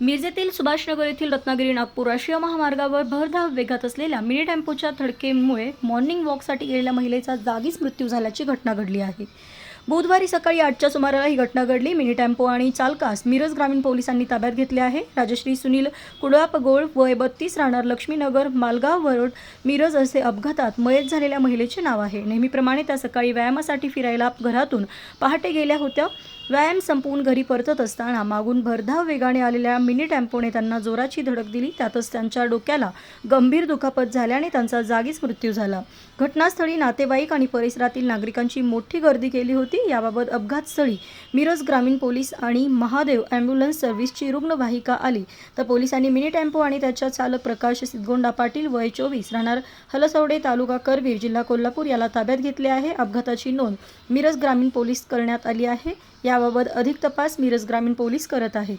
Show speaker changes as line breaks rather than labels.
मिरजेतील सुभाषनगर येथील रत्नागिरी नागपूर राष्ट्रीय महामार्गावर भरधाव वेगात असलेल्या मिनी टेम्पोच्या धडकेमुळे मॉर्निंग वॉकसाठी गेलेल्या महिलेचा जागीच मृत्यू झाल्याची घटना घडली आहे. बुधवारी सकाळी आठच्या सुमाराला ही घटना घडली. मिनी टेम्पो आणि चालकास मिरज ग्रामीण पोलिसांनी ताब्यात घेतले आहे. राजश्री सुनील कुडळापगोळ वय बत्तीस राहणार लक्ष्मीनगर मालगाव वरोड मिरज असे अपघातात मयत झालेल्या महिलेचे नाव आहे. नेहमीप्रमाणे त्या सकाळी व्यायामासाठी फिरायला घरातून पहाटे गेल्या होत्या. व्यायाम संपवून घरी परतत असताना मागून भरधाव वेगाने आलेल्या मिनी टेम्पोने त्यांना जोराची धडक दिली. त्यातच त्यांच्या डोक्याला गंभीर दुखापत झाल्याने त्यांचा जागीच मृत्यू झाला. घटनास्थळी नातेवाईक आणि परिसरातील नागरिकांची मोठी गर्दी केली होती. याबाबत अपघातस्थळी मिरज ग्रामीण पोलीस आणि महादेव ॲम्ब्युलन्स सर्व्हिसची रुग्णवाहिका आली. तर पोलिसांनी मिनी टेम्पो आणि त्याच्या चालक प्रकाश सिद्धगोंडा पाटील वय चोवीस राहणार हलसवडे तालुका करवीर जिल्हा कोल्हापूर याला ताब्यात घेतले आहे. अपघाताची नोंद मिरज ग्रामीण पोलीस करण्यात आली आहे. याबाबत अधिक तपास मिरज ग्रामीण पोलीस करत आहेत.